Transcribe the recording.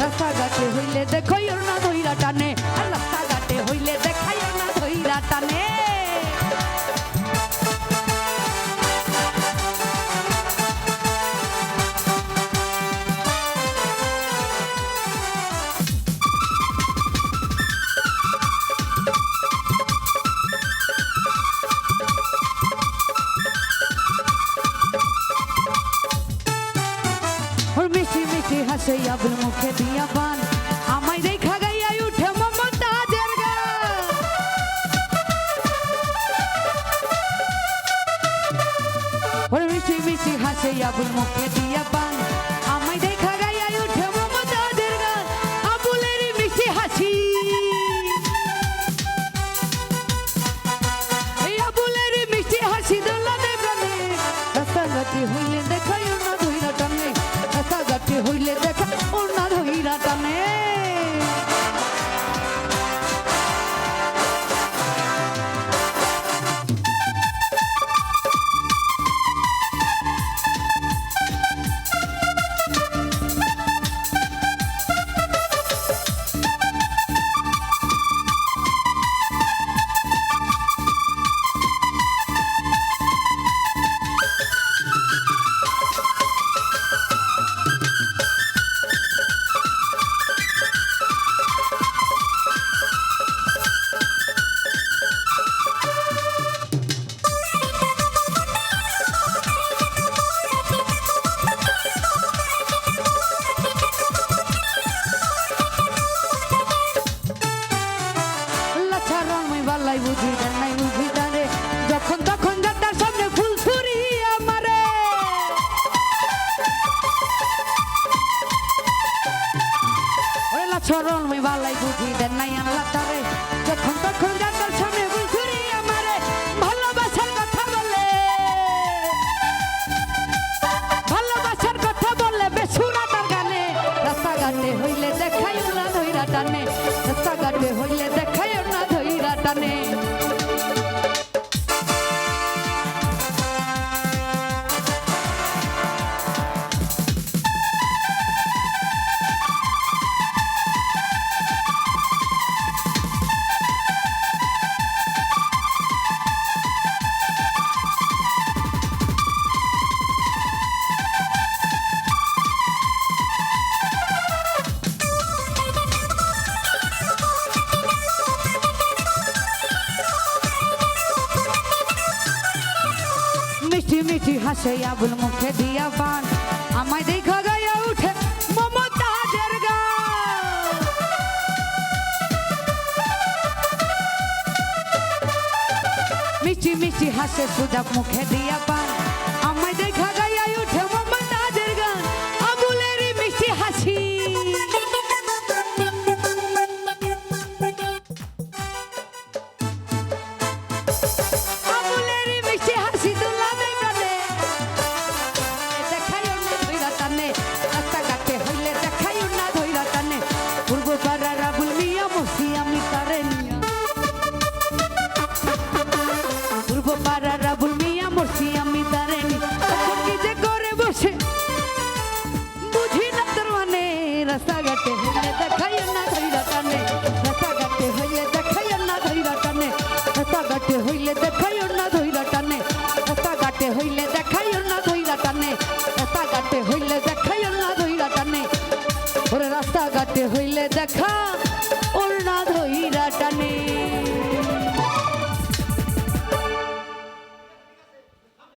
রাস্তা ঘাটে হইলে দেখো মিষ্টি হাসে আবুল মুখে দিয়া পান। আমায় দেখা গাইয়া উঠে মমতাজের গান। ওর মিষ্টি মিষ্টি হাসে আবুল মুখে দিয়া পান। বুঝি দেন নাই বুঝি দানে যখন তখন যাত্রার সামনে ফুল ছুরি আমারে ওরে লাচ্ছা রংময় বালাই বুঝি দেন নাই আল্লাহ তারে যখন তখন যাত্রার সামনে ফুল ছুরি আমারে ভালোবাসার গানে হইলে টানে মিষ্টি হাসে আবুল মুখে দিয়া পান। আমায় দেখা গায়া উঠে মমতাজের গান। মিষ্টি মিষ্টি হাসে সুজাব মুখে দিয়া পান। রাস্তাঘাটে হইলে দেখা ওর না ধইরা টানে।